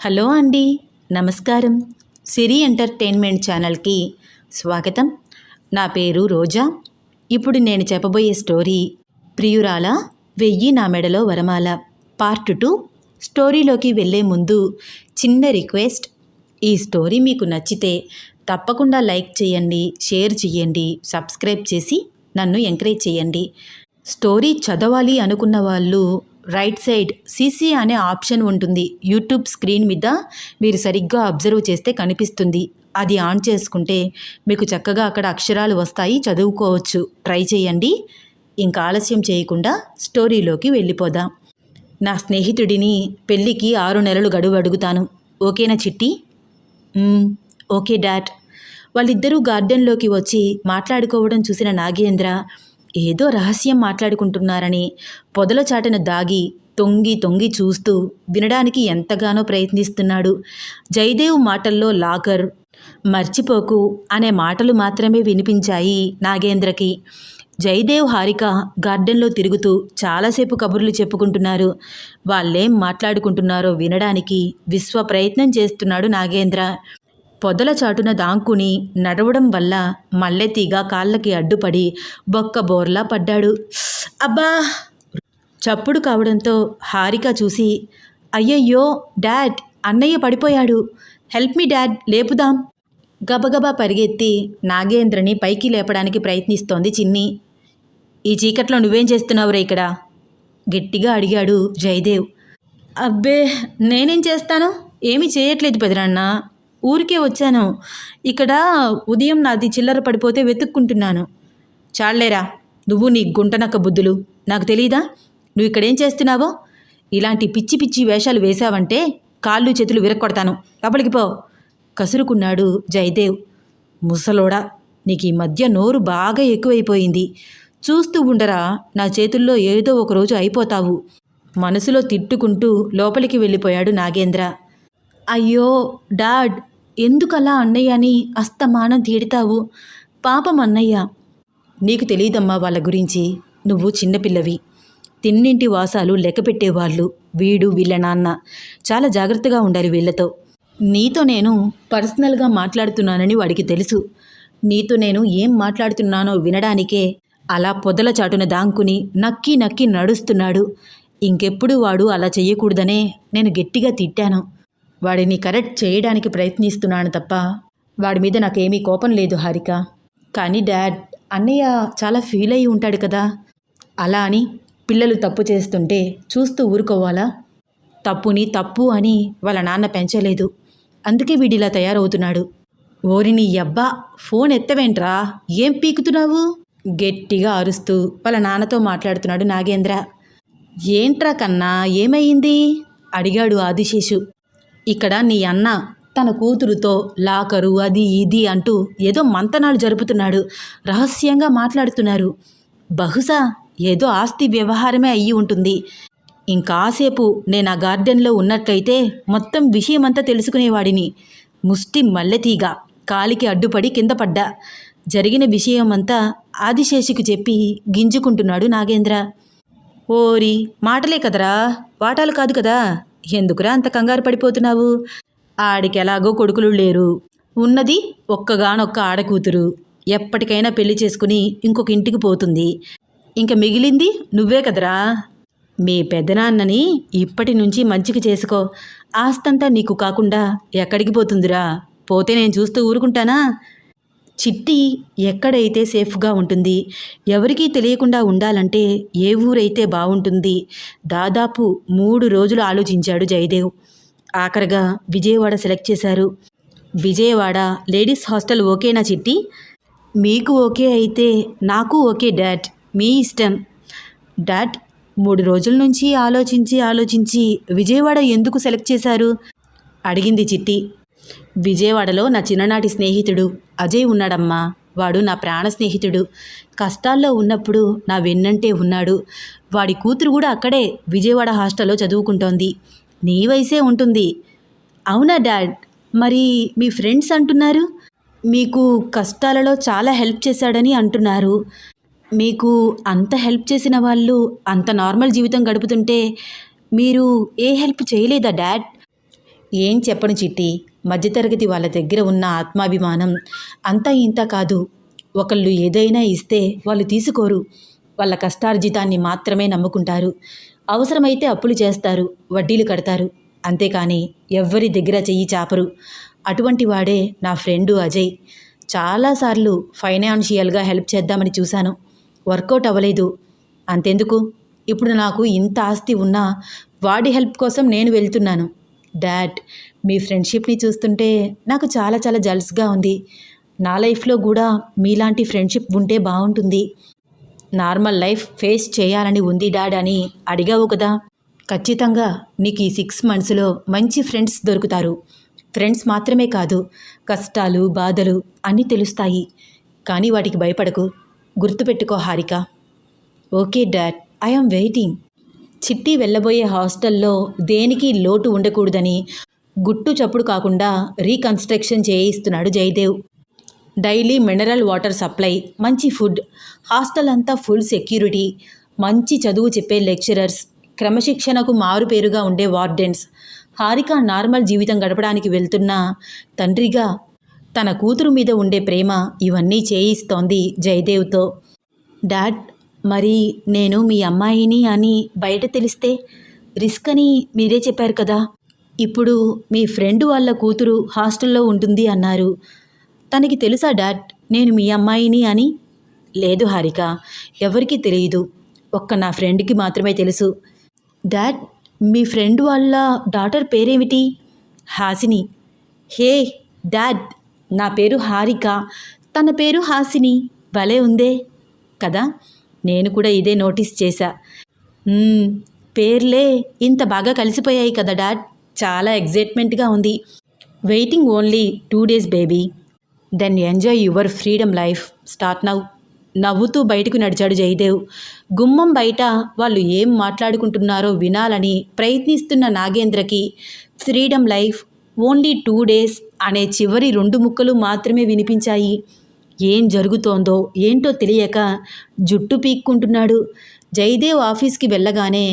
Hello అండి నమస్కారం. సిరి entertainment ఛానల్కి స్వాగతం. నా పేరు రోజా. ఇప్పుడు నేను చెప్పబోయే స్టోరీ ప్రియురాల వెయ్యి నా మెడలో వరమాల. Part two. స్టోరీలోకి వెళ్ళే ముందు చిన్న రిక్వెస్ట్. ఈ స్టోరీ మీకు నచ్చితే తప్పకుండా లైక్ చేయండి షేర్ చేయండి సబ్స్క్రైబ్ చేసి నన్ను ఎంకరేజ్ చేయండి. స్టోరీ చదవాలి అనుకున్న వాళ్ళు right side C C option ఉంటుంది. యూట్యూబ్ స్క్రీన్ మీద మీరు సరిగ్గా అబ్జర్వ్ చేస్తే కనిపిస్తుంది. అది ఆన్ చేసుకుంటే మీకు చక్కగా అక్కడ అక్షరాలు వస్తాయి. చదువుకోవచ్చు. ట్రై చేయండి. ఇంకా ఆలస్యం చేయకుండా స్టోరీలోకి వెళ్ళిపోదాం. నా స్నేహితుడిని పెళ్ళికి ఆరు నెలలు గడువు అడుగుతాను. ఓకేనా చిట్టి? Okay dad. వాళ్ళిద్దరూ గార్డెన్లోకి వచ్చి మాట్లాడుకోవడం చూసిన నాగేంద్ర ఏదో రహస్యం మాట్లాడుకుంటున్నారని పొదల చాటను దాగి తొంగి తొంగి చూస్తూ వినడానికి ఎంతగానో ప్రయత్నిస్తున్నాడు. జయదేవ్ మాటల్లో లాకర్ మర్చిపోకు అనే మాటలు మాత్రమే వినిపించాయి నాగేంద్రకి. జయదేవ్ హారిక గార్డెన్లో తిరుగుతూ చాలాసేపు కబుర్లు చెప్పుకుంటున్నారు. వాళ్ళేం మాట్లాడుకుంటున్నారో వినడానికి విశ్వ ప్రయత్నం చేస్తున్నాడు నాగేంద్ర. పొదల చాటున దాంకుని నడవడం వల్ల మల్లెతీగ కాళ్ళకి అడ్డుపడి బొక్క బోర్లా పడ్డాడు. అబ్బా! చప్పుడు కావడంతో హారిక చూసి అయ్యయ్యో డాడ్! అన్నయ్య పడిపోయాడు. హెల్ప్ మీ డాడ్ లేపుదాం. గబగబా పరిగెత్తి నాగేంద్రని పైకి లేపడానికి ప్రయత్నిస్తోంది చిన్ని. ఈ చీకట్లో నువ్వేం చేస్తున్నావురా ఇక్కడ? గట్టిగా అడిగాడు జయదేవ్. అబ్బే నేనేం చేస్తాను? ఏమీ చేయట్లేదు పెదరన్న ఊరికే వచ్చాను. ఇక్కడ ఉదయం నాది చిల్లర పడిపోతే వెతుక్కుంటున్నాను. చాలేరా నువ్వు నీ గుంటనక్క బుద్ధులు. నాకు తెలీదా? నువ్వు ఇక్కడేం చేస్తున్నావో? ఇలాంటి పిచ్చి పిచ్చి వేషాలు వేశావంటే కాళ్ళు చేతులు విరక్కొడతాను. లోపలికి పో. కసురుకున్నాడు జయదేవ్. ముసలోడా నీకు ఈ మధ్య నోరు బాగా ఎక్కువైపోయింది. చూస్తూ ఉండరా నా చేతుల్లో ఏదో ఒక రోజు అయిపోతావు. మనసులో తిట్టుకుంటూ లోపలికి వెళ్ళిపోయాడు నాగేంద్ర. అయ్యో డాడ్ ఎందుకలా అన్నయ్యని అస్తమానం తీడతావు పాపం అన్నయ్య. నీకు తెలియదమ్మా వాళ్ళ గురించి. నువ్వు చిన్నపిల్లవి. తిన్నింటి వాసాలు లెక్కపెట్టేవాళ్ళు వీడు వీళ్ళ నాన్న. చాలా జాగ్రత్తగా ఉండాలి వీళ్ళతో. నీతో నేను పర్సనల్గా మాట్లాడుతున్నానని వాడికి తెలుసు. నీతో నేను ఏం మాట్లాడుతున్నానో వినడానికే అలా పొదల చాటున దాంకుని నక్కి నక్కి నడుస్తున్నాడు. ఇంకెప్పుడు వాడు అలా చెయ్యకూడదనే నేను గట్టిగా తిట్టాను. వాడిని కరెక్ట్ చేయడానికి ప్రయత్నిస్తున్నాను తప్ప వాడి మీద నాకేమీ కోపం లేదు హారిక. కానీ డాడ్ అన్నయ్య చాలా ఫీల్ అయి ఉంటాడు కదా. అలా అని పిల్లలు తప్పు చేస్తుంటే చూస్తూ ఊరుకోవాలా? తప్పుని తప్పు అని వాళ్ళ నాన్న పెంచలేదు. అందుకే వీడిలా తయారవుతున్నాడు. ఓరిని అబ్బా ఫోన్ ఎత్తవేంట్రా? ఏం పీకుతున్నావు? గట్టిగా అరుస్తూ వాళ్ళ నాన్నతో మాట్లాడుతున్నాడు నాగేంద్ర. ఏంట్రా కన్నా ఏమయ్యింది అడిగాడు ఆదిశేషు. ఇక్కడ నీ అన్న తన కూతురుతో లాకరు అది ఇది అంటూ ఏదో మంతనాలు జరుపుతున్నాడు. రహస్యంగా మాట్లాడుతున్నారు. బహుశా ఏదో ఆస్తి వ్యవహారమే అయ్యి ఉంటుంది. ఇంకాసేపు నేను ఆ గార్డెన్లో ఉన్నట్లయితే మొత్తం విషయమంతా తెలుసుకునేవాడిని. ముష్టి మల్లెతీగ కాలికి అడ్డుపడి కింద పడ్డా. జరిగిన విషయమంతా ఆదిశేషికి చెప్పి గింజుకుంటున్నాడు నాగేంద్ర. ఓరి మాటలే కదరా. వాటాలు కాదు కదా. ఎందుకురా అంత కంగారు పడిపోతున్నావు? ఆడికి ఎలాగో కొడుకులు లేరు. ఉన్నది ఒక్కగానొక్క ఆడకూతురు. ఎప్పటికైనా పెళ్ళి చేసుకుని ఇంకొక ఇంటికి పోతుంది. ఇంక మిగిలింది నువ్వే కదరా. మీ పెద్దనాన్నని ఇప్పటి నుంచి మంచికి చేసుకో. ఆస్తంతా నీకు కాకుండా ఎక్కడికి పోతుందిరా? పోతే నేను చూస్తూ ఊరుకుంటానా? చిట్టి ఎక్కడైతే సేఫ్గా ఉంటుంది ఎవరికీ తెలియకుండా ఉండాలంటే ఏ ఊరైతే బాగుంటుంది దాదాపు మూడు రోజులు ఆలోచించాడు జయదేవ్. ఆఖరగా విజయవాడ సెలెక్ట్ చేశారు. విజయవాడ లేడీస్ హాస్టల్ ఓకేనా చిట్టి? మీకు ఓకే అయితే నాకు ఓకే డాడ్ మీ ఇష్టం. డాడ్ మూడు రోజుల నుంచి ఆలోచించి ఆలోచించి విజయవాడ ఎందుకు సెలెక్ట్ చేశారు? అడిగింది చిట్టి. విజయవాడలో నా చిన్ననాటి స్నేహితుడు అజయ్ ఉన్నాడమ్మా. వాడు నా ప్రాణ స్నేహితుడు. కష్టాల్లో ఉన్నప్పుడు నా వెన్నంటే ఉన్నాడు. వాడి కూతురు కూడా అక్కడే విజయవాడ హాస్టల్లో చదువుకుంటోంది. నీ వయసే ఉంటుంది. అవునా డాడ్? మరి మీ ఫ్రెండ్స్ అంటున్నారు? మీకు కష్టాలలో చాలా హెల్ప్ చేశాడని అంటున్నారు. మీకు అంత హెల్ప్ చేసిన వాళ్ళు అంత నార్మల్ జీవితం గడుపుతుంటే మీరు ఏ హెల్ప్ చేయలేదా డాడ్? ఏం చెప్పను చిట్టి. మధ్యతరగతి వాళ్ళ దగ్గర ఉన్న ఆత్మాభిమానం అంతా ఇంత కాదు. ఒకళ్ళు ఏదైనా ఇస్తే వాళ్ళు తీసుకోరు. వాళ్ళ కష్టార్జితాన్ని మాత్రమే నమ్ముకుంటారు. అవసరమైతే అప్పులు చేస్తారు వడ్డీలు కడతారు. అంతేకాని ఎవ్వరి దగ్గర చెయ్యి చాపరు. అటువంటి వాడే నా ఫ్రెండు అజయ్. చాలాసార్లు ఫైనాన్షియల్గా హెల్ప్ చేద్దామని చూశాను. వర్కౌట్ అవ్వలేదు. అంతెందుకు? ఇప్పుడు నాకు ఇంత ఆస్తి ఉన్నా వాడి హెల్ప్ కోసం నేను వెళ్తున్నాను. డాడ్ మీ ఫ్రెండ్షిప్ని చూస్తుంటే నాకు చాలా చాలా జల్స్గా ఉంది. నా లైఫ్లో కూడా మీలాంటి ఫ్రెండ్షిప్ ఉంటే బాగుంటుంది. నార్మల్ లైఫ్ ఫేస్ చేయాలని ఉంది డాడ్ అని అడిగావు కదా. ఖచ్చితంగా నీకు ఈ సిక్స్ మంత్స్లో మంచి ఫ్రెండ్స్ దొరుకుతారు. ఫ్రెండ్స్ మాత్రమే కాదు కష్టాలు బాధలు అన్నీ తెలుస్తాయి. కానీ వాటికి భయపడకు. గుర్తుపెట్టుకో Harika. Okay dad I'm waiting. Chitti వెళ్ళబోయే హాస్టల్లో దేనికి లోటు ఉండకూడదని గుట్టు చప్పుడు కాకుండా reconstruction చేయిస్తున్నాడు Jaydev. Daily mineral water supply మంచి ఫుడ్ హాస్టల్ అంతా ఫుల్ సెక్యూరిటీ మంచి చదువు చెప్పే లెక్చరర్స్ క్రమశిక్షణకు మారుపేరుగా ఉండే వార్డెన్స్. హారిక నార్మల్ జీవితం గడపడానికి వెళ్తున్న తండ్రిగా తన కూతురు మీద ఉండే ప్రేమ ఇవన్నీ చేయిస్తోంది జయదేవ్తో. డాడ్ మరి నేను మీ అమ్మాయిని అని బయట తెలిస్తే రిస్క్ అని మీరే చెప్పారు కదా. ఇప్పుడు మీ ఫ్రెండ్ వాళ్ళ కూతురు హాస్టల్లో ఉంటుంది అన్నారు. తనకి తెలుసా డాడ్ నేను మీ అమ్మాయిని అని? లేదు హారిక ఎవరికీ తెలియదు. ఒక్క నా ఫ్రెండ్కి మాత్రమే తెలుసు. డాడ్ మీ ఫ్రెండ్ వాళ్ళ డాటర్ పేరేమిటి? హాసిని. హే డాడ్ నా పేరు హారిక. తన పేరు హాసిని. భలే ఉందే. కదా? నేను కూడా ఇదే నోటీస్ చేశా. పేర్లే ఇంత బాగా కలిసిపోయాయి కదా డాడ్. చాలా ఎగ్జైట్మెంట్గా ఉంది. Waiting only two days baby then enjoy your freedom life start now నవ్వుతూ బయటకు నడిచాడు జయదేవ్. గుమ్మం బయట వాళ్ళు ఏం మాట్లాడుకుంటున్నారో వినాలని ప్రయత్నిస్తున్న నాగేంద్రకి freedom life only two days అనే చివరి రెండు ముక్కలు మాత్రమే వినిపించాయి. ఏం జరుగుతోందో ఏంటో తెలియక జుట్టు పీక్కుంటున్నాడు. జయదేవ్ ఆఫీస్కి వెళ్ళగానే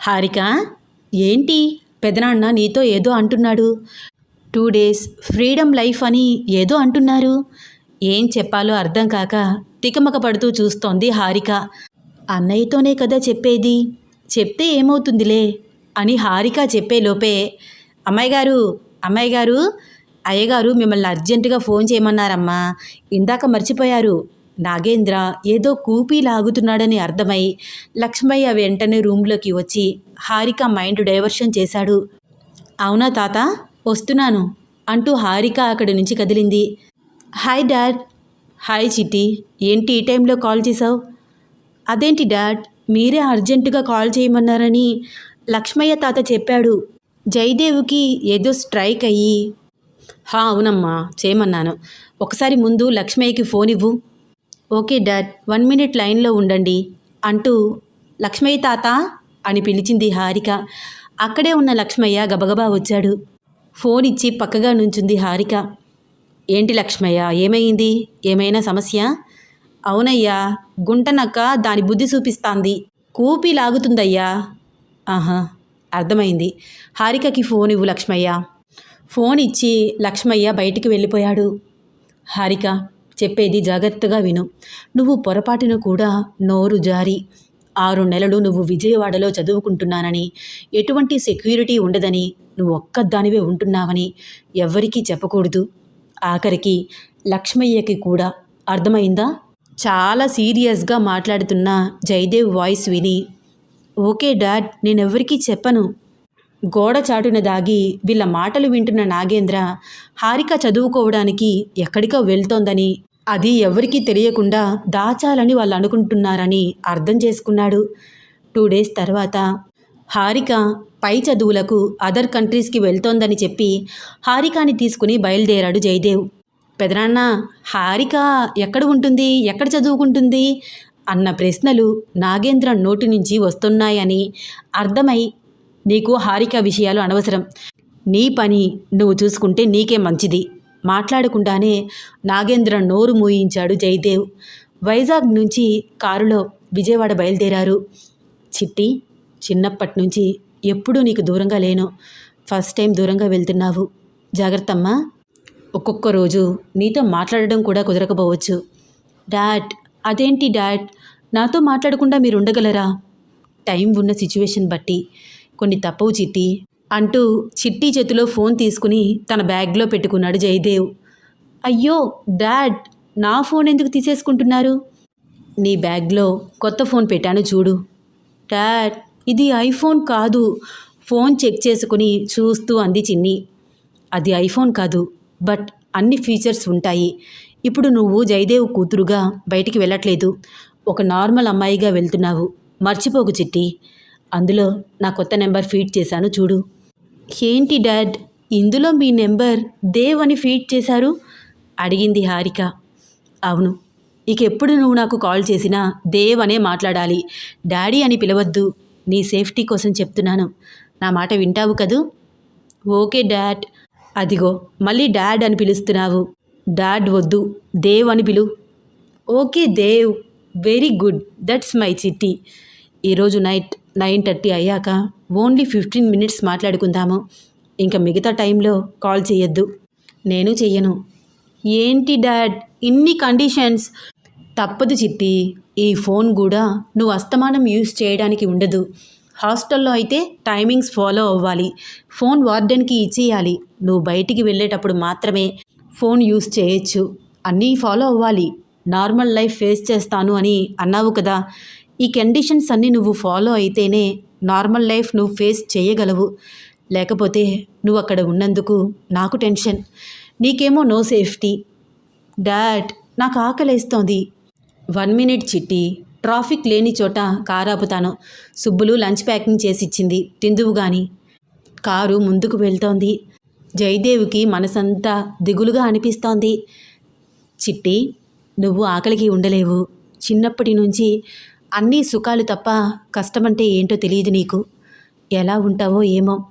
హారిక ఏంటి? పెదనాన్న నీతో ఏదో అంటున్నాడు. టూ డేస్ ఫ్రీడమ్ లైఫ్ అని ఏదో అంటున్నారు. ఏం చెప్పాలో అర్థం కాక తికమక పడుతూ చూస్తోంది హారిక. అన్నయ్యతోనే కదా చెప్పేది. చెప్తే ఏమవుతుందిలే అని హారిక చెప్పేలోపే అమ్మాయి గారు అమ్మాయి గారు అయ్యగారు మిమ్మల్ని అర్జెంటుగా ఫోన్ చేయమన్నారమ్మా. ఇందాక మర్చిపోయారు. నాగేంద్ర ఏదో కూపీ లాగుతున్నాడని అర్థమై లక్ష్మయ్య వెంటనే రూమ్లోకి వచ్చి హారిక మైండ్ డైవర్షన్ చేశాడు. అవునా తాత? వస్తున్నాను అంటూ హారిక అక్కడి నుంచి కదిలింది. Hi dad. హాయ్ చిట్టి. ఏంటి ఈ టైంలో కాల్ చేసావు అదేంటి డాడ్? మీరే అర్జెంటుగా కాల్ చేయమన్నారని లక్ష్మయ్య తాత చెప్పాడు. జయదేవుకి ఏదో స్ట్రైక్ అయ్యి హా అవునమ్మా చేయమన్నాను. ఒకసారి ముందు లక్ష్మయ్యకి ఫోన్ ఇవ్వు. ఓకే డాడ్ వన్ మినిట్ లైన్లో ఉండండి అంటూ లక్ష్మయ్య తాత అని పిలిచింది హారిక. అక్కడే ఉన్న లక్ష్మయ్య గబగబా వచ్చాడు. ఫోన్ ఇచ్చి పక్కగా నుంచుంది హారిక. ఏంటి లక్ష్మయ్య ఏమైంది? ఏమైనా సమస్య? అవునయ్యా గుంటనక్క దాని బుద్ధి చూపిస్తాంది. కూపి లాగుతుందయ్యా. ఆహా అర్థమైంది. హారికకి ఫోన్ ఇవ్వు లక్ష్మయ్య. ఫోన్ ఇచ్చి లక్ష్మయ్య బయటికి వెళ్ళిపోయాడు. హారిక చెప్పేది జాగ్రత్తగా విను. నువ్వు పొరపాటున కూడా నోరు జారి ఆరు నెలలు నువ్వు విజయవాడలో చదువుకుంటున్నానని ఎటువంటి సెక్యూరిటీ ఉండదని నువ్వు ఒక్కదానివే ఉంటున్నావని ఎవ్వరికీ చెప్పకూడదు. ఆఖరికి లక్ష్మయ్యకి కూడా. అర్థమైందా? చాలా సీరియస్గా మాట్లాడుతున్న జయదేవ్ వాయిస్ విని ఓకే డాడ్ నేనెవ్వరికీ చెప్పను. గోడ చాటున దాగి వీళ్ళ మాటలు వింటున్న నాగేంద్ర హారిక చదువుకోవడానికి ఎక్కడికో వెళ్తోందని అది ఎవరికీ తెలియకుండా దాచాలని వాళ్ళు అనుకుంటున్నారని అర్థం చేసుకున్నాడు. టూ డేస్ తర్వాత హారిక పై చదువులకు అదర్ కంట్రీస్కి వెళ్తోందని చెప్పి హారికాని తీసుకుని బయలుదేరాడు జయదేవ్. పెదనాన్న హారిక ఎక్కడ ఉంటుంది? ఎక్కడ చదువుకుంటుంది? అన్న ప్రశ్నలు నాగేంద్ర నోటి నుంచి వస్తున్నాయని అర్థమై నీకు హారిక విషయాలు అనవసరం. నీ పని నువ్వు చూసుకుంటే నీకే మంచిది. మాట్లాడకుండానే నాగేంద్ర నోరు మూయించాడు జయదేవ్. వైజాగ్ నుంచి కారులో విజయవాడ బయలుదేరారు. చిట్టి చిన్నప్పటి నుంచి ఎప్పుడూ నీకు దూరంగా లేను. ఫస్ట్ టైం దూరంగా వెళ్తున్నావు. జాగ్రత్తమ్మా. ఒక్కొక్క రోజు నీతో మాట్లాడడం కూడా కుదరకపోవచ్చు. డాడ్ అదేంటి డాడ్? నాతో మాట్లాడకుండా మీరు ఉండగలరా టైం ఉన్న సిచ్యువేషన్ బట్టి. కొన్ని తప్పవు చిట్టి. అంటూ చిట్టి చేతిలో ఫోన్ తీసుకుని తన బ్యాగ్లో పెట్టుకున్నాడు జయదేవ్. అయ్యో డాడ్ నా ఫోన్ ఎందుకు తీసేసుకుంటున్నారు? నీ బ్యాగ్లో కొత్త ఫోన్ పెట్టాను చూడు. డాడ్ ఇది ఐఫోన్ కాదు. ఫోన్ చెక్ చేసుకుని చూస్తూ అంది చిన్ని. అది ఐఫోన్ కాదు బట్ అన్ని ఫీచర్స్ ఉంటాయి. ఇప్పుడు నువ్వు జయదేవ్ కూతురుగా బయటికి వెళ్ళట్లేదు. ఒక నార్మల్ అమ్మాయిగా వెళ్తున్నావు. మర్చిపోకు చిట్టి. అందులో నా కొత్త నెంబర్ ఫీడ్ చేశాను చూడు. ఏంటి డాడ్? ఇందులో మీ నెంబర్ దేవ్ అని ఫీడ్ చేశారు? అడిగింది హారిక. అవును. ఇక ఎప్పుడు నువ్వు నాకు కాల్ చేసినా దేవ్ అనే మాట్లాడాలి. డాడీ అని పిలవద్దు. నీ సేఫ్టీ కోసం చెప్తున్నాను. నా మాట వింటావు కదూ? Okay dad. అదిగో మళ్ళీ డాడ్ అని పిలుస్తున్నావు. డాడ్ వద్దు. దేవ్ అని పిలు. Okay Dev. Very good. That's my Chitti. ఈరోజు నైట్ నైన్ థర్టీ అయ్యాక ఓన్లీ ఫిఫ్టీన్ మినిట్స్ మాట్లాడుకుందాము. ఇంకా మిగతా టైంలో కాల్ చేయొద్దు. నేను చెయ్యను. ఏంటి డాడ్? ఇన్ని కండిషన్స్. తప్పదు చిట్టి. ఈ ఫోన్ కూడా నువ్వు అస్తమానం యూస్ చేయడానికి ఉండదు. హాస్టల్లో అయితే టైమింగ్స్ ఫాలో అవ్వాలి. ఫోన్ వార్డెన్కి ఇచ్చేయాలి. నువ్వు బయటికి వెళ్ళేటప్పుడు మాత్రమే ఫోన్ యూస్ చేయొచ్చు. అన్నీ ఫాలో అవ్వాలి. నార్మల్ లైఫ్ ఫేస్ చేస్తాను అని అన్నావు కదా. ఈ కండిషన్స్ అన్నీ నువ్వు ఫాలో అయితేనే నార్మల్ లైఫ్ నువ్వు ఫేస్ చేయగలవు. లేకపోతే నువ్వు అక్కడ ఉన్నందుకు నాకు టెన్షన్. నీకేమో నో సేఫ్టీ. డాడ్ నాకు ఆకలేస్తోంది. వన్ మినిట్ చిట్టి ట్రాఫిక్ లేని చోట కారు ఆపుతాను. సుబ్బులు లంచ్ ప్యాకింగ్ చేసి ఇచ్చింది తిందువు గాని. కారు ముందుకు వెళ్తోంది. జయదేవ్కి మనసంతా దిగులుగా అనిపిస్తోంది. చిట్టి నువ్వు ఆకలికి ఉండలేవు. చిన్నప్పటి నుంచి అన్నీ సుఖాలు తప్ప కష్టమంటే ఏంటో తెలియదు నీకు. ఎలా ఉంటావో ఏమో.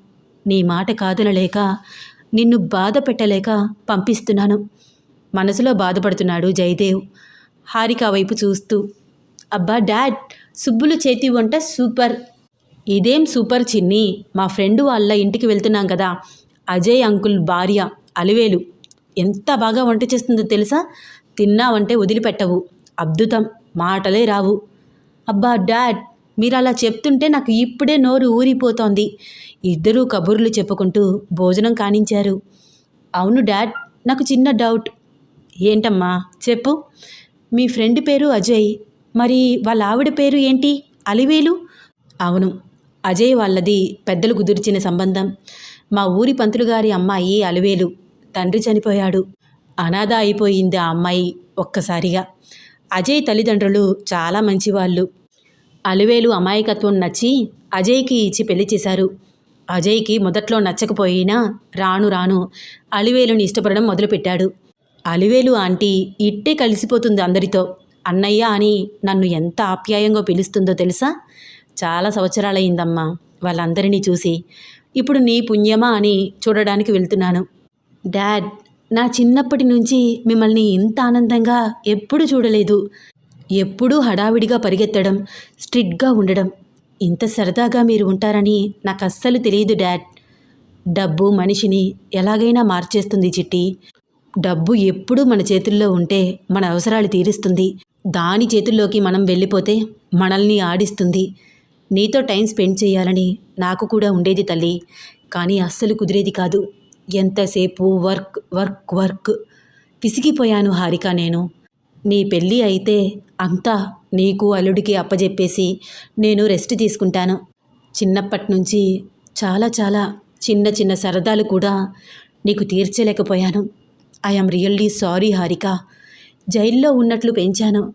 నీ మాట కాదనలేక నిన్ను బాధ పెట్టలేక పంపిస్తున్నాను. మనసులో బాధపడుతున్నాడు జయదేవ్. హారిక వైపు చూస్తూ అబ్బా డాడ్ సుబ్బులు చేతి వంట సూపర్. ఇదేం సూపర్ చిన్ని? మా ఫ్రెండ్ వాళ్ళ ఇంటికి వెళ్తున్నాం కదా. అజయ్ అంకుల్ భార్య అలివేలు. ఎంత బాగా వంట చేస్తుందో తెలుసా? తిన్నావంటే వదిలిపెట్టవు. అద్భుతం. మాటలే రావు. అబ్బా డాడ్ మీరు అలా చెప్తుంటే నాకు ఇప్పుడే నోరు ఊరిపోతోంది. ఇద్దరూ కబుర్లు చెప్పుకుంటూ భోజనం కానించారు. అవును డాడ్ నాకు చిన్న డౌట్. ఏంటమ్మా చెప్పు. మీ ఫ్రెండ్ పేరు అజయ్. మరి వాళ్ళ ఆవిడ పేరు ఏంటి? అలివేలు? అవును అజయ్ వాళ్ళది పెద్దలు కుదిర్చిన సంబంధం. మా ఊరి పంతులు గారి అమ్మాయి అలివేలు. తండ్రి చనిపోయాడు. అనాథ అయిపోయింది ఆ అమ్మాయి ఒక్కసారిగా. అజయ్ తల్లిదండ్రులు చాలా మంచివాళ్ళు. అలివేలు అమాయకత్వం నచ్చి అజయ్కి ఇచ్చి పెళ్ళి చేశారు. అజయ్కి మొదట్లో నచ్చకపోయినా రాను రాను అలివేలుని ఇష్టపడడం మొదలుపెట్టాడు. అలివేలు ఆంటీ ఇట్టే కలిసిపోతుంది అందరితో. అన్నయ్య అని నన్ను ఎంత ఆప్యాయంగా పిలుస్తుందో తెలుసా? చాలా సంవత్సరాలయ్యిందమ్మా వాళ్ళందరినీ చూసి. ఇప్పుడు నీ పుణ్యమా అని చూడడానికి వెళ్తున్నాను. డాడ్ నా చిన్నప్పటి నుంచి మిమ్మల్ని ఇంత ఆనందంగా ఎప్పుడూ చూడలేదు. ఎప్పుడూ హడావిడిగా పరిగెత్తడం స్ట్రిక్ట్గా ఉండడం ఇంత సరదాగా మీరు ఉంటారని నాకు అస్సలు తెలియదు డాడ్. డబ్బు మనిషిని ఎలాగైనా మార్చేస్తుంది చిట్టి. డబ్బు ఎప్పుడూ మన చేతుల్లో ఉంటే మన అవసరాలు తీరుస్తుంది. దాని చేతుల్లోకి మనం వెళ్ళిపోతే మనల్ని ఆడిస్తుంది. నీతో టైం స్పెండ్ చేయాలని నాకు కూడా ఉండేది తల్లి. కానీ అస్సలు కుదిరేది కాదు. ఎంతసేపు వర్క్ వర్క్ వర్క్? పిసిగిపోయాను హారిక నేను. నీ పెళ్ళి అయితే అంతా నీకు అల్లుడికి అప్పజెప్పేసి నేను రెస్ట్ తీసుకుంటాను. చిన్నప్పటి నుంచి చాలా చాలా చిన్న చిన్న సరదాలు కూడా నీకు తీర్చలేకపోయాను. I'm really sorry Harika. జైల్లో ఉన్నట్లు పెంచాను.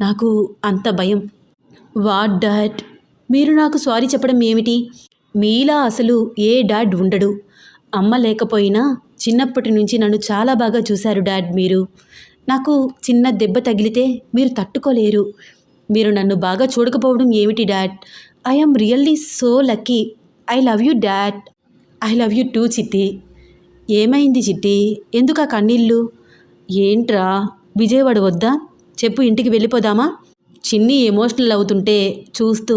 నాకు అంత భయం. What dad? మీరు నాకు సారీ చెప్పడం ఏమిటి? మీలా అసలు ఏ డాడ్ ఉండడు. అమ్మ లేకపోయినా చిన్నప్పటి నుంచి నన్ను చాలా బాగా చూశారు డాడ్ మీరు. నాకు చిన్న దెబ్బ తగిలితే మీరు తట్టుకోలేరు. మీరు నన్ను బాగా చూడకపోవడం ఏమిటి dad? I'm really so lucky. I love you dad. I love you too Chitti. ఏమైంది చిట్టి? ఎందుకు ఆ కన్నీళ్ళు? ఏంట్రా? విజయవాడ వద్దా? చెప్పు ఇంటికి వెళ్ళిపోదామా? చిన్ని ఎమోషనల్ అవుతుంటే చూస్తూ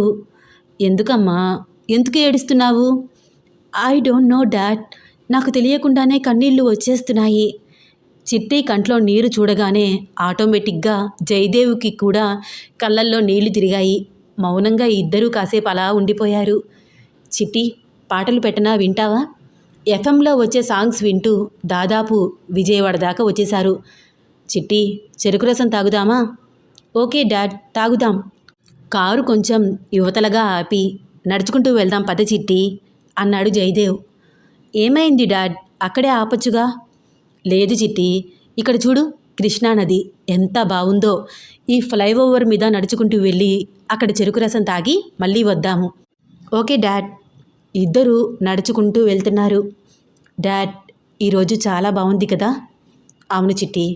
ఎందుకమ్మా? ఎందుకు ఏడుస్తున్నావు? ఐ డోంట్ నో డాడ్ నాకు తెలియకుండానే కన్నీళ్ళు వచ్చేస్తున్నాయి. చిట్టి కంట్లో నీరు చూడగానే ఆటోమేటిక్గా జయదేవ్కి కూడా కళ్ళల్లో నీళ్ళు తిరిగాయి. మౌనంగా ఇద్దరూ కాసేపు అలా ఉండిపోయారు. చిట్టి పాటలు పెట్టనా వింటావా? ఎఫ్ఎంలో వచ్చే సాంగ్స్ వింటూ దాదాపు విజయవాడ దాకా వచ్చేశారు. చిట్టి చెరుకు రసం తాగుదామా? ఓకే డాడ్ తాగుదాం. కారు కొంచెం యువతలగా ఆపి నడుచుకుంటూ వెళ్దాం పద చిట్టి. అన్నాడు జయదేవ్. ఏమైంది డాడ్? అక్కడే ఆపచ్చుగా? లేదు చిట్టి. ఇక్కడ చూడు కృష్ణానది ఎంత బాగుందో. ఈ ఫ్లైఓవర్ మీద నడుచుకుంటూ వెళ్ళి అక్కడ చెరుకు రసం తాగి మళ్ళీ వద్దాము. Okay dad. ఇద్దరూ నడుచుకుంటూ వెళ్తున్నారు. డాడ్ ఈరోజు చాలా బాగుంది కదా? అవును చిట్టి.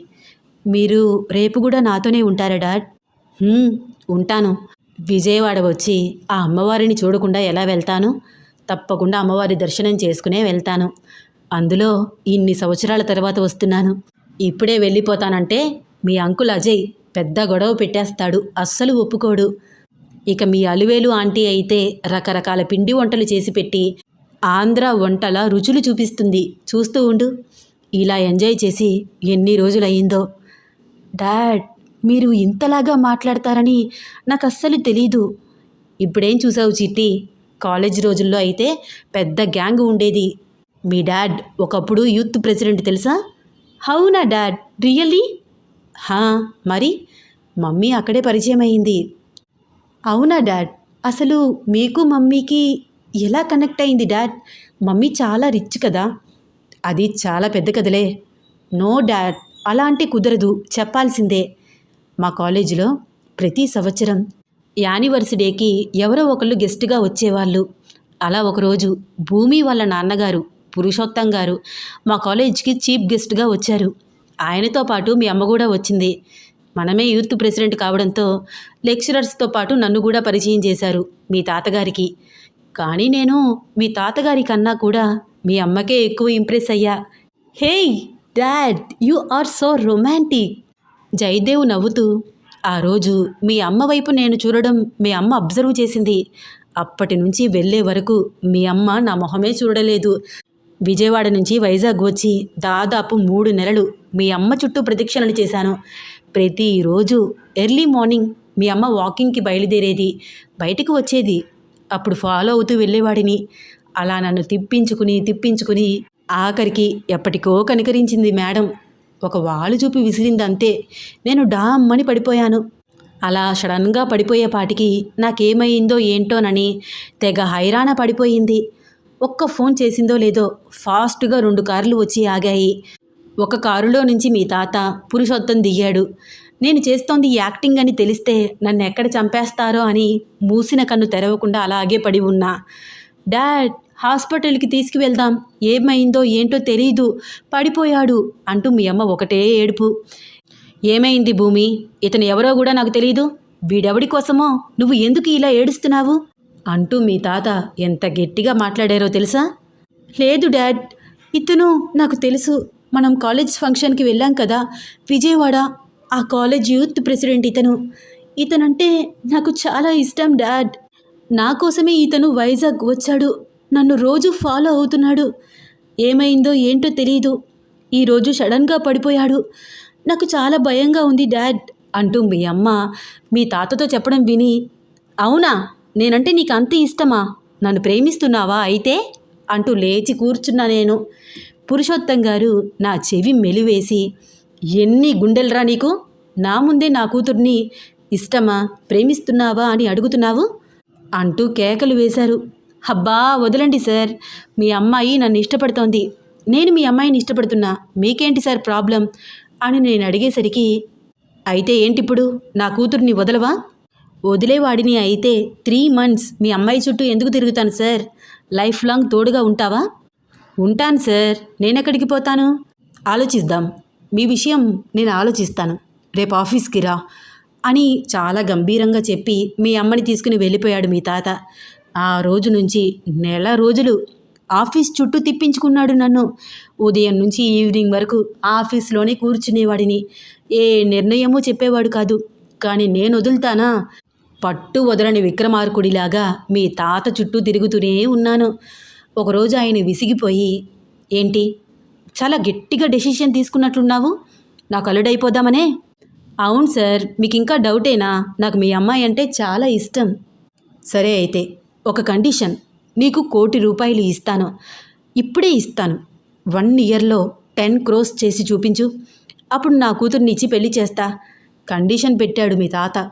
మీరు రేపు కూడా నాతోనే ఉంటారా డాడ్? ఉంటాను. విజయవాడ వచ్చి ఆ అమ్మవారిని చూడకుండా ఎలా వెళ్తాను? తప్పకుండా అమ్మవారి దర్శనం చేసుకునే వెళ్తాను. అందులో ఇన్ని సంవత్సరాల తర్వాత వస్తున్నాను. ఇప్పుడే వెళ్ళిపోతానంటే మీ అంకుల్ అజయ్ పెద్ద గొడవ పెట్టేస్తాడు. అస్సలు ఒప్పుకోడు. ఇక మీ అలువేలు ఆంటీ అయితే రకరకాల పిండి వంటలు చేసి పెట్టి ఆంధ్ర వంటల రుచులు చూపిస్తుంది. చూస్తూ ఉండు. ఇలా ఎంజాయ్ చేసి ఎన్ని రోజులయ్యిందో. డాడ్ మీరు ఇంతలాగా మాట్లాడతారని నాకు అస్సలు తెలీదు. ఇప్పుడేం చూసావు చిట్టి? కాలేజ్ రోజుల్లో అయితే పెద్ద గ్యాంగ్ ఉండేది. మీ డాడ్ ఒకప్పుడు యూత్ ప్రెసిడెంట్ తెలుసా? హౌనా డాడ్? రియల్లీ? హా మరి? మమ్మీ అక్కడే పరిచయం అయింది. అవునా డాడ్? అసలు మీకు మమ్మీకి ఎలా కనెక్ట్ అయింది డాడ్? మమ్మీ చాలా రిచ్ కదా. అది చాలా పెద్ద కదలే నో డాడ్ అలాంటి కుదరదు చెప్పాల్సిందే. మా కాలేజీలో ప్రతి సంవత్సరం యానివర్సిడేకి ఎవరో ఒకళ్ళు గెస్ట్గా వచ్చేవాళ్ళు. అలా ఒకరోజు భూమి వాళ్ళ నాన్నగారు పురుషోత్తం గారు మా కాలేజ్కి చీఫ్ గెస్ట్గా వచ్చారు. ఆయనతో పాటు మీ అమ్మ కూడా వచ్చింది. మనమే యూత్ ప్రెసిడెంట్ కావడంతో లెక్చరర్స్తో పాటు నన్ను కూడా పరిచయం చేశారు మీ తాతగారికి. కానీ నేను మీ తాతగారి కన్నా కూడా మీ అమ్మకే ఎక్కువ ఇంప్రెస్ అయ్యా. Hey dad you are so romantic. Jayadev నవ్వుతూ ఆ రోజు మీ అమ్మ వైపు నేను చూడడం మీ అమ్మ అబ్జర్వ్ చేసింది. అప్పటి నుంచి వెళ్ళే వరకు మీ అమ్మ నా మొహమే చూడలేదు. విజయవాడ నుంచి వైజాగ్ వచ్చి దాదాపు మూడు నెలలు మీ అమ్మ చుట్టూ ప్రదక్షిణలు చేశాను. ప్రతిరోజు ఎర్లీ మార్నింగ్ మీ అమ్మ వాకింగ్కి బయలుదేరేది. బయటకు వచ్చేది. అప్పుడు ఫాలో అవుతూ వెళ్ళేవాడిని. అలా నన్ను తిప్పించుకుని తిప్పించుకుని ఆఖరికి ఎప్పటికో కనికరించింది మేడం. ఒక వాలు చూపి విసిరింది అంతే నేను డామ్మని పడిపోయాను. అలా సడన్గా పడిపోయేపాటికి నాకేమైందో ఏంటోనని తెగ హైరాణ పడిపోయింది. ఒక్క ఫోన్ చేసిందో లేదో ఫాస్ట్గా రెండు కార్లు వచ్చి ఆగాయి. ఒక కారులో నుంచి మీ తాత పురుషోత్తం దిగాడు. నేను చేస్తోంది యాక్టింగ్ అని తెలిస్తే నన్ను ఎక్కడ చంపేస్తారో అని మూసిన కన్ను తెరవకుండా అలాగే పడి ఉన్నా. డాడ్ హాస్పిటల్కి తీసుకువెళ్దాం. ఏమైందో ఏంటో తెలీదు. పడిపోయాడు అంటూ మీ అమ్మ ఒకటే ఏడుపు. ఏమైంది భూమి? ఇతను ఎవరో కూడా నాకు తెలీదు. వీడెవడి కోసమో? నువ్వు ఎందుకు ఇలా ఏడుస్తున్నావు? అంటూ మీ తాత ఎంత గట్టిగా మాట్లాడారో తెలుసా? లేదు డాడ్. ఇతను నాకు తెలుసు. మనం కాలేజ్ ఫంక్షన్కి వెళ్ళాం కదా. విజయవాడ. ఆ కాలేజ్ యూత్ ప్రెసిడెంట్ ఇతను. ఇతనంటే నాకు చాలా ఇష్టం డాడ్. నా కోసమే ఇతను వైజాగ్ వచ్చాడు. నన్ను రోజు ఫాలో అవుతున్నాడు. ఏమైందో ఏంటో తెలియదు ఈరోజు సడన్గా పడిపోయాడు. నాకు చాలా భయంగా ఉంది డాడ్ అంటూ మీ అమ్మ మీ తాతతో చెప్పడం విని అవునా? నేనంటే నీకు అంత ఇష్టమా? నన్ను ప్రేమిస్తున్నావా అయితే? అంటూ లేచి కూర్చున్నా నేను. పురుషోత్తం గారు నా చెవి మెలివేసి ఎన్ని గుండెలరా నీకు? నా ముందే నా కూతుర్ని ఇష్టమా? ప్రేమిస్తున్నావా? అని అడుగుతున్నావు? అంటూ కేకలు వేశారు. అబ్బా వదలండి సార్. మీ అమ్మాయి నన్ను ఇష్టపడుతోంది. నేను మీ అమ్మాయిని ఇష్టపడుతున్నా. మీకేంటి సార్ ప్రాబ్లం? అని నేను అడిగేసరికి అయితే ఏంటిప్పుడు? నా కూతుర్ని వదలవా? వదిలేవాడిని అయితే త్రీ మంత్స్ మీ అమ్మాయి చుట్టూ ఎందుకు తిరుగుతాను సార్? లైఫ్ లాంగ్ తోడుగా ఉంటావా? ఉంటాను సార్. నేనెక్కడికి పోతాను? ఆలోచిద్దాం. మీ విషయం నేను ఆలోచిస్తాను. రేపు ఆఫీస్కి రా అని చాలా గంభీరంగా చెప్పి మీ అమ్మని తీసుకుని వెళ్ళిపోయాడు మీ తాత. ఆ రోజు నుంచి నెల రోజులు ఆఫీస్ చుట్టూ తిప్పించుకున్నాడు నన్ను. ఉదయం నుంచి ఈవినింగ్ వరకు ఆఫీస్లోనే కూర్చునేవాడిని. ఏ నిర్ణయమూ చెప్పేవాడు కాదు. కానీ నేను వదులుతానా? పట్టు వదలని విక్రమార్కుడిలాగా మీ తాత చుట్టూ తిరుగుతూనే ఉన్నాను. ఒకరోజు ఆయన విసిగిపోయి ఏంటి? చాలా గట్టిగా డెసిషన్ తీసుకున్నట్లున్నావు నాకు అల్లుడైపోదామనే? అవును సార్ మీకు ఇంకా డౌటేనా? నాకు మీ అమ్మాయి అంటే చాలా ఇష్టం. సరే అయితే ఒక కండిషన్. నీకు కోటి రూపాయలు ఇస్తాను. ఇప్పుడే ఇస్తాను. వన్ ఇయర్లో టెన్ క్రోస్ చేసి చూపించు. అప్పుడు నా కూతుర్నిచ్చి పెళ్ళి చేస్తా. కండిషన్ పెట్టాడు మీ తాత.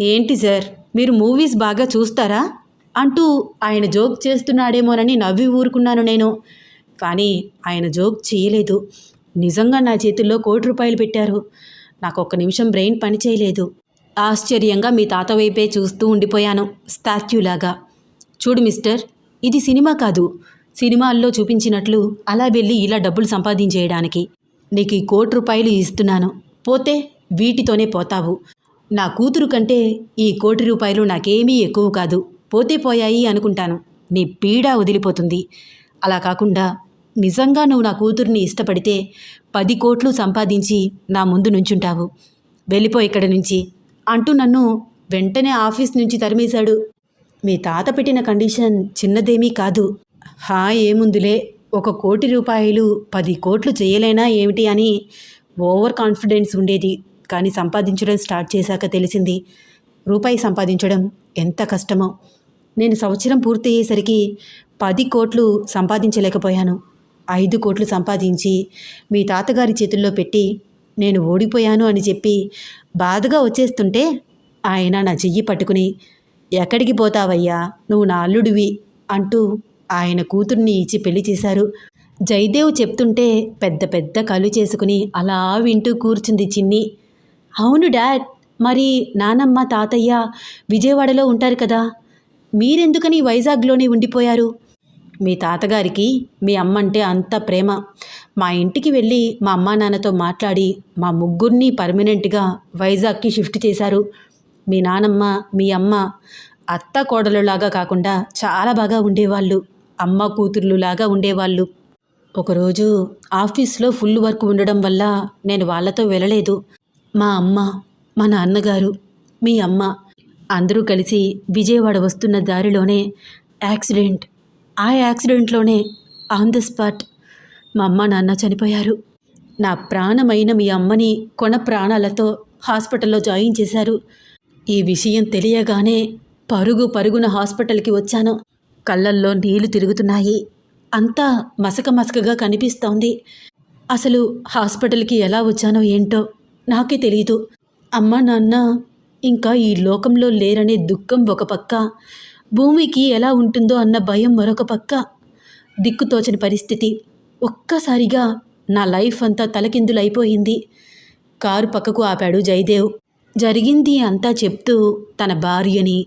ఏంటి సార్ మీరు మూవీస్ బాగా చూస్తారా? అంటూ ఆయన జోక్ చేస్తున్నాడేమోనని నవ్వి ఊరుకున్నాను నేను. కానీ ఆయన జోక్ చేయలేదు. నిజంగా నా చేతుల్లో కోటి రూపాయలు పెట్టారు. నాకు ఒక్క నిమిషం బ్రెయిన్ పని చేయలేదు ఆశ్చర్యంగా మీ తాత వైపే చూస్తూ ఉండిపోయాను. స్టాచ్యూలాగా చూడు మిస్టర్ ఇది సినిమా కాదు. సినిమాల్లో చూపించినట్లు అలా వెళ్ళి ఇలా డబ్బులు సంపాదించేయడానికి నీకు ఈ కోటి రూపాయలు ఇస్తున్నాను. పోతే వీటితోనే పోతావు. నా కూతురు కంటే ఈ కోటి రూపాయలు నాకేమీ ఎక్కువ కాదు. పోతే పోయాయి అనుకుంటాను. నీ పీడ వదిలిపోతుంది. అలా కాకుండా నిజంగా నువ్వు నా కూతుర్ని ఇష్టపడితే పది కోట్లు సంపాదించి నా ముందు నుంచుంటావు. వెళ్ళిపో ఇక్కడి నుంచి అంటూ నన్ను వెంటనే ఆఫీస్ నుంచి తరిమేశాడు. మీ తాత పెట్టిన కండిషన్ చిన్నదేమీ కాదు. హా ఏముందిలే? ఒక కోటి రూపాయలు పది కోట్లు చేయలేనా ఏమిటి అని ఓవర్ కాన్ఫిడెన్స్ ఉండేది. కానీ సంపాదించడం స్టార్ట్ చేశాక తెలిసింది. రూపాయి సంపాదించడం ఎంత కష్టమో. నేను సంవత్సరం పూర్తయ్యేసరికి పది కోట్లు సంపాదించలేకపోయాను. ఐదు కోట్లు సంపాదించి మీ తాతగారి చేతుల్లో పెట్టి నేను ఓడిపోయాను అని చెప్పి బాధగా వచ్చేస్తుంటే ఆయన నా చెయ్యి పట్టుకుని ఎక్కడికి పోతావయ్యా? నువ్వు నా అల్లుడివి అంటూ ఆయన కూతుర్ని ఇచ్చి పెళ్ళి చేశారు. జయదేవ్ చెప్తుంటే పెద్ద పెద్ద కళ్ళు చేసుకుని అలా వింటూ కూర్చుంది చిన్ని. అవును డాడ్ మరి నానమ్మ తాతయ్య విజయవాడలో ఉంటారు కదా. మీరెందుకని వైజాగ్లోనే ఉండిపోయారు? మీ తాతగారికి మీ అమ్మ అంటే అంత ప్రేమ. మా ఇంటికి వెళ్ళి మా అమ్మా నాన్నతో మాట్లాడి మా ముగ్గురిని పర్మనెంట్గా వైజాగ్కి షిఫ్ట్ చేశారు. మీ నానమ్మ మీ అమ్మ అత్త కోడలులాగా కాకుండా చాలా బాగా ఉండేవాళ్ళు. అమ్మ కూతుర్లులాగా ఉండేవాళ్ళు. ఒకరోజు ఆఫీస్లో ఫుల్ వర్క్ ఉండడం వల్ల నేను వాళ్ళతో వెళ్ళలేదు. మా అమ్మ మా నాన్నగారు మీ అమ్మ అందరూ కలిసి విజయవాడ వస్తున్న దారిలోనే యాక్సిడెంట్. ఆ యాక్సిడెంట్లోనే ఆన్ ద స్పాట్ మా అమ్మ నాన్న చనిపోయారు. నా ప్రాణమైన మీ అమ్మని కొన ప్రాణాలతో హాస్పిటల్లో జాయిన్ చేశారు. ఈ విషయం తెలియగానే పరుగు పరుగున హాస్పిటల్కి వచ్చాను. కళ్ళల్లో నీళ్ళు తిరుగుతున్నాయి. అంతా మసక మసకగా కనిపిస్తోంది. అసలు హాస్పిటల్కి ఎలా వచ్చానో ఏంటో నాకే తెలియదు అమ్మ నాన్న ఇంకా ఈ లోకంలో లేరనే దుఃఖం ఒక పక్క. భూమికి ఎలా ఉంటుందో అన్న భయం మరొక పక్క. దిక్కుతోచని పరిస్థితి. ఒక్కసారిగా నా లైఫ్ అంతా తలకిందులైపోయింది. కారు పక్కకు ఆపాడు జయదేవ్. జరిగింది అంతా చెప్తూ తన భార్యని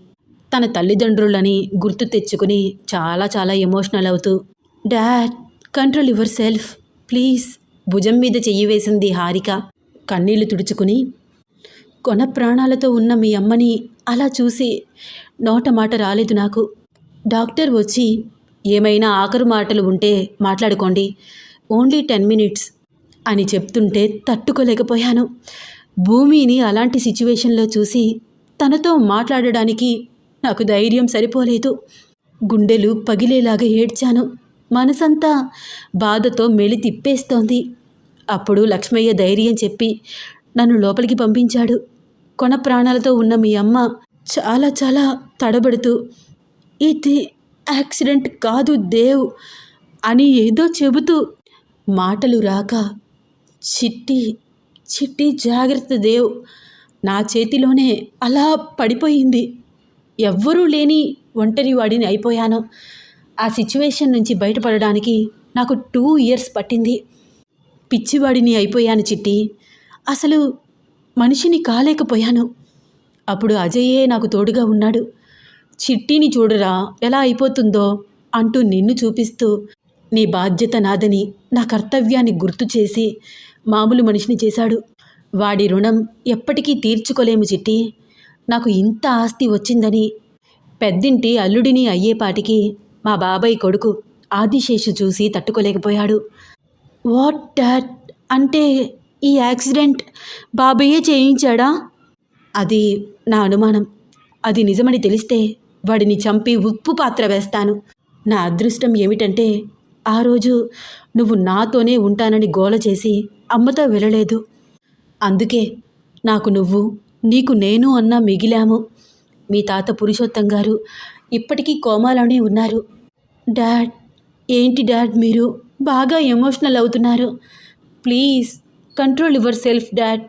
తన తల్లిదండ్రులని గుర్తు తెచ్చుకుని చాలా చాలా ఎమోషనల్ అవుతూ dad control yourself please. భుజం మీద చెయ్యి వేసింది హారిక. కన్నీళ్ళు తుడుచుకుని కొన ప్రాణాలతో ఉన్న మీ అమ్మని అలా చూసి నోట మాట రాలేదు నాకు. డాక్టర్ వచ్చి ఏమైనా ఆఖరు మాటలు ఉంటే మాట్లాడుకోండి. ఓన్లీ టెన్ మినిట్స్ అని చెప్తుంటే తట్టుకోలేకపోయాను. భూమిని అలాంటి సిచ్యువేషన్లో చూసి తనతో మాట్లాడడానికి నాకు ధైర్యం సరిపోలేదు. గుండెలు పగిలేలాగా ఏడ్చాను. మనసంతా బాధతో మెలి తిప్పేస్తోంది. అప్పుడు లక్ష్మయ్య ధైర్యం చెప్పి నన్ను లోపలికి పంపించాడు. కొన ప్రాణాలతో ఉన్న మీ అమ్మ చాలా చాలా తడబడుతూ ఇది యాక్సిడెంట్ కాదు దేవ్ అని ఏదో చెబుతూ మాటలు రాక చిట్టి చిట్టి జాగ్రత్త దేవ్. నా చేతిలోనే అలా పడిపోయింది. ఎవ్వరూ లేని ఒంటరి వాడిని అయిపోయాను. ఆ సిచ్యువేషన్ నుంచి బయటపడడానికి నాకు టూ ఇయర్స్ పట్టింది. పిచ్చివాడిని అయిపోయాను చిట్టి. అసలు మనిషిని కాలేకపోయాను. అప్పుడు అజయే నాకు తోడుగా ఉన్నాడు. చిట్టిని చూడరా ఎలా అయిపోతుందో అంటూ నిన్ను చూపిస్తూ నీ బాధ్యత నాదని నా కర్తవ్యాన్ని గుర్తు చేసి మామూలు మనిషిని చేశాడు. వాడి రుణం ఎప్పటికీ తీర్చుకోలేము చిట్టి. నాకు ఇంత ఆస్తి వచ్చిందని పెద్దింటి అల్లుడిని అయ్యేపాటికి మా బాబాయ్ కొడుకు ఆదిశేషు చూసి తట్టుకోలేకపోయాడు. వాట్ డాట్ అంటే ఈ యాక్సిడెంట్ బాబయ్యే చేయించాడా? అది నా అనుమానం. అది నిజమని తెలిస్తే వాడిని చంపి ఉప్పు పాత్ర వేస్తాను. నా అదృష్టం ఏమిటంటే ఆ రోజు నువ్వు నాతోనే ఉంటానని గోల చేసి అమ్మతో వెళ్ళలేదు. అందుకే నాకు నువ్వు నీకు నేను అన్నా మిగిలాము. మీ తాత పురుషోత్తం గారు ఇప్పటికీ కోమాలోనే ఉన్నారు. డాడ్ ఏంటి డాడ్ మీరు? బాగా ఎమోషనల్ అవుతున్నారు. Please control yourself dad.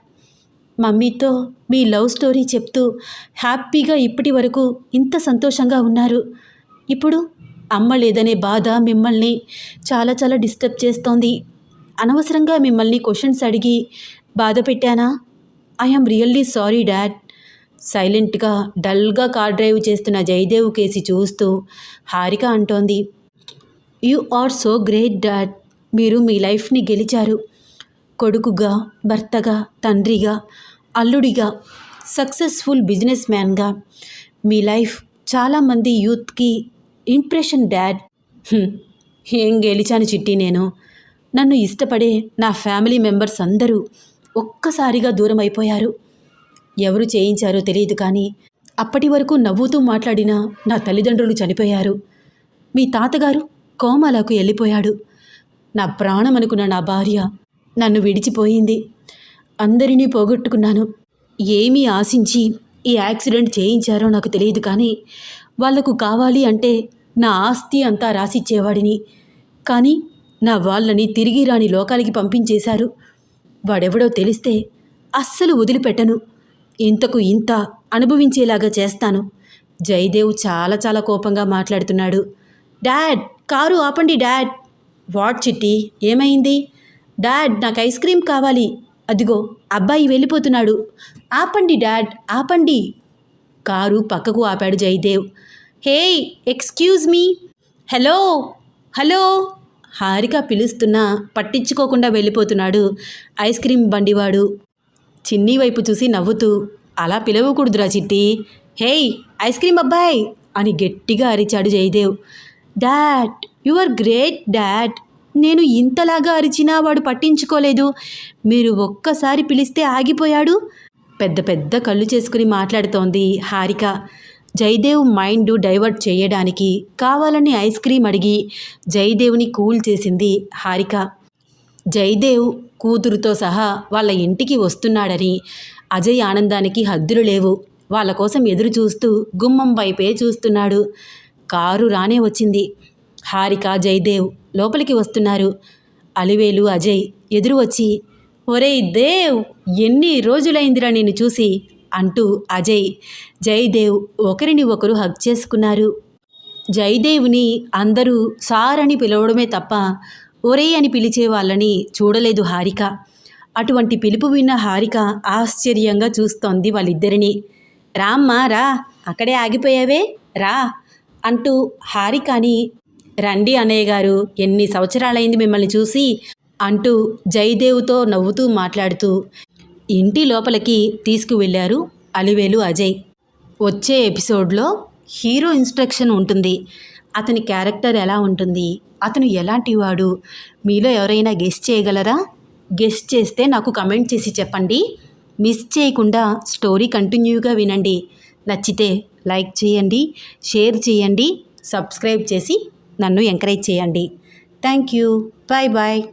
మమ్మీతో మీ లవ్ స్టోరీ చెప్తూ హ్యాపీగా ఇప్పటి వరకు ఇంత సంతోషంగా ఉన్నారు. ఇప్పుడు అమ్మ లేదనే బాధ మిమ్మల్ని చాలా చాలా డిస్టర్బ్ చేస్తోంది. అనవసరంగా మిమ్మల్ని క్వశ్చన్స్ అడిగి బాధ పెట్టానా? I'm really sorry dad. సైలెంట్గా డల్గా కార్ డ్రైవ్ చేస్తున్న జయదేవ్ కేసి చూస్తూ హారిక అంటోంది. You are so great dad. మీరు మీ లైఫ్ని గెలిచారు. కొడుకుగా భర్తగా తండ్రిగా అల్లుడిగా సక్సెస్ఫుల్ బిజినెస్ మ్యాన్గా. మీ లైఫ్ చాలామంది యూత్కి ఇంప్రెషన్ డాడ్. ఏం గెలిచాను చిట్టి నేను. నన్ను ఇష్టపడే నా ఫ్యామిలీ మెంబర్స్ అందరూ ఒక్కసారిగా దూరం అయిపోయారు. ఎవరు చేయించారో తెలియదు కానీ అప్పటి వరకు నవ్వుతూ మాట్లాడిన నా తల్లిదండ్రులు చనిపోయారు. మీ తాతగారు కోమాలకు వెళ్ళిపోయాడు. నా ప్రాణం అనుకున్న నా భార్య నన్ను విడిచిపోయింది. అందరినీ పోగొట్టుకున్నాను. ఏమీ ఆశించి ఈ యాక్సిడెంట్ చేయించారో నాకు తెలియదు కానీ వాళ్ళకు కావాలి అంటే నా ఆస్తి అంతా రాసిచ్చేవాడిని. కానీ నా వాళ్ళని తిరిగి రాని లోకాలకి పంపించేశారు. వాడెవడో తెలిస్తే అస్సలు వదిలిపెట్టను. ఇంతకు ఇంత అనుభవించేలాగా చేస్తాను. జయదేవ్ చాలా చాలా కోపంగా మాట్లాడుతున్నాడు. డాడ్ కారు ఆపండి డాడ్. వాట్ చిట్టి ఏమైంది? డాడ్ నాకు ఐస్ క్రీమ్ కావాలి. అదిగో అబ్బాయి వెళ్ళిపోతున్నాడు. ఆపండి డాడ్ ఆపండి. కారు పక్కకు ఆపాడు Jayadev. Hey excuse me hello hello Harika పిలుస్తున్నా పట్టించుకోకుండా వెళ్ళిపోతున్నాడు. ఐస్ క్రీమ్ బండివాడు. చిన్ని వైపు చూసి నవ్వుతూ అలా పిలవకూడదురా చిట్టి. హేయ్ ఐస్ క్రీమ్ అబ్బాయ్ అని గట్టిగా అరిచాడు Jayadev. Dad you are great dad నేను ఇంతలాగా అరిచినా వాడు పట్టించుకోలేదు. మీరు ఒక్కసారి పిలిస్తే ఆగిపోయాడు? పెద్ద పెద్ద కళ్ళు చేసుకుని మాట్లాడుతోంది హారిక. జయదేవ్ మైండ్ డైవర్ట్ చేయడానికి కావాలని ఐస్ క్రీమ్ అడిగి జయదేవ్ని కూల్ చేసింది హారిక. జయదేవ్ కూతురుతో సహా వాళ్ళ ఇంటికి వస్తున్నాడని అజయ్ ఆనందానికి హద్దులు లేవు. వాళ్ళ కోసం ఎదురు చూస్తూ గుమ్మం వైపే చూస్తున్నాడు. కారు రానే వచ్చింది. హారిక జయదేవ్ లోపలికి వస్తున్నారు. అలివేలు అజయ్ ఎదురు వచ్చి ఒరేయ్ దేవ్ ఎన్ని రోజులైందిరా నేను చూసి? అంటూ అజయ్ జయదేవ్ ఒకరిని ఒకరు హగ్ చేసుకున్నారు. జయదేవ్ని అందరూ సార్ అని పిలవడమే తప్ప ఒరే అని పిలిచే వాళ్ళని చూడలేదు హారిక. అటువంటి పిలుపు విన్న హారిక ఆశ్చర్యంగా చూస్తోంది వాళ్ళిద్దరిని. రామ్మా రా అక్కడే ఆగిపోయావే రా అంటూ హారికని రండి అన్నయ్య గారు ఎన్ని సంవత్సరాలైంది మిమ్మల్ని చూసి అంటూ జయదేవ్తో నవ్వుతూ మాట్లాడుతూ ఇంటి లోపలికి తీసుకువెళ్ళారు అలివేలు అజయ్. వచ్చే ఎపిసోడ్లో హీరో ఇన్స్ట్రక్షన్ ఉంటుంది. అతని క్యారెక్టర్ ఎలా ఉంటుంది? అతను ఎలాంటి వాడు? మీలో ఎవరైనా గెస్ట్ చేయగలరా? గెస్ట్ చేస్తే నాకు కమెంట్ చేసి చెప్పండి. మిస్ చేయకుండా స్టోరీ కంటిన్యూగా వినండి. నచ్చితే లైక్ చేయండి షేర్ చేయండి సబ్స్క్రైబ్ చేసి నన్ను ఎంకరేజ్ చేయండి. Thank you. Bye bye.